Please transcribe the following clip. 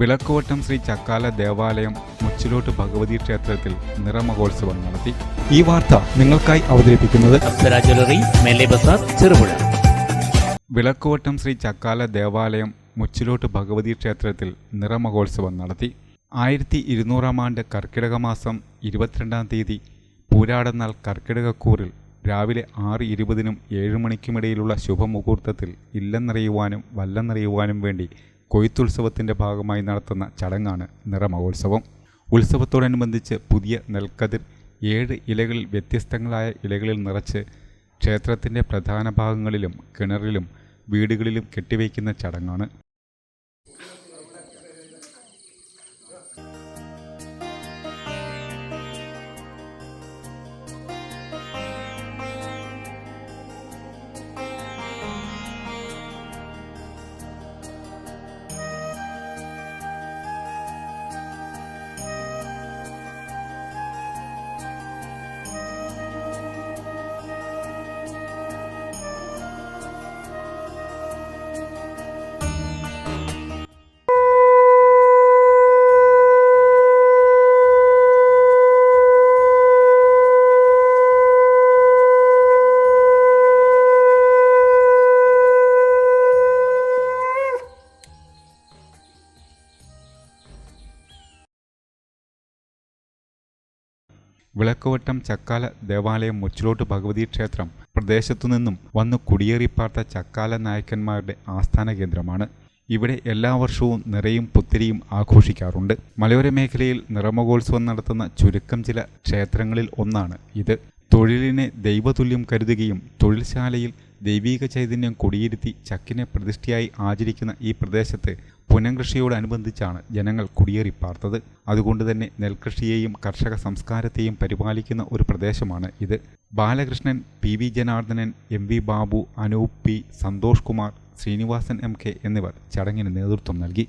വിളക്കുവട്ടം ശ്രീ ചക്കാല ദേവാലയം മുച്ചിലോട്ട് ഭഗവതി ക്ഷേത്രത്തിൽ നിറമഹോത്സവം നടത്തി. ഈ വാർത്ത നിങ്ങൾക്കായി അവതരിപ്പിക്കുന്നത് ചെറുപുഴ. വിളക്കുവട്ടം ശ്രീ ചക്കാല ദേവാലയം മുച്ചിലോട്ട് ഭഗവതി ക്ഷേത്രത്തിൽ നിറമഹോത്സവം നടത്തി. ആയിരത്തി ഇരുന്നൂറാം ആണ്ട് കർക്കിടക മാസം ഇരുപത്തിരണ്ടാം തീയതി പൂരാടന്നാൾ കർക്കിടകക്കൂറിൽ രാവിലെ ആറ് ഇരുപതിനും ഏഴ് മണിക്കുമിടയിലുള്ള ശുഭമുഹൂർത്തത്തിൽ ഇല്ലെന്നറിയുവാനും വല്ലെന്നറിയുവാനും വല്ലം നിറയുവാനും വേണ്ടി കൊയ്ത്തുത്സവത്തിന്റെ ഭാഗമായി നടത്തുന്ന ചടങ്ങാണ് നിറമഹോത്സവം. ഉത്സവത്തോടനുബന്ധിച്ച് പുതിയ നെൽക്കതിർ ഏഴ് ഇലകളിൽ വ്യത്യസ്തങ്ങളായ ഇലകളിൽ നിറച്ച് ക്ഷേത്രത്തിന്റെ പ്രധാന ഭാഗങ്ങളിലും കിണറിലും വീടുകളിലും കെട്ടിവയ്ക്കുന്ന ചടങ്ങാണ്. വിളക്കുവട്ടം ചക്കാല ദേവാലയം മുച്ചിലോട്ട് ഭഗവതി ക്ഷേത്രം പ്രദേശത്തുനിന്നും വന്നു കുടിയേറിപ്പാർത്ത ചക്കാല നായക്കന്മാരുടെ ആസ്ഥാന കേന്ദ്രമാണ്. ഇവിടെ എല്ലാ വർഷവും നിറയും പുത്തിരിയും ആഘോഷിക്കാറുണ്ട്. മലയോര മേഖലയിൽ നിറമഹോത്സവം നടത്തുന്ന ചുരുക്കം ചില ക്ഷേത്രങ്ങളിൽ ഒന്നാണ് ഇത്. തൊഴിലിനെ ദൈവതുല്യം കരുതുകയും തൊഴിൽശാലയിൽ ദൈവീക ചൈതന്യം കുടിയിരുത്തി ചക്കിനെ പ്രതിഷ്ഠയായി ആചരിക്കുന്ന ഈ പ്രദേശത്ത് പുനംകൃഷിയോടനുബന്ധിച്ചാണ് ജനങ്ങൾ കുടിയേറി പാർത്തത്. അതുകൊണ്ട് തന്നെ നെൽകൃഷിയെയും കർഷക സംസ്കാരത്തെയും പരിപാലിക്കുന്ന ഒരു പ്രദേശമാണ് ഇത്. Balakrishnan P V Janardhanan M V Babu Anoop P Santhosh Kumar Sreenivasan M K എന്നിവർ ചടങ്ങിന് നേതൃത്വം നൽകി.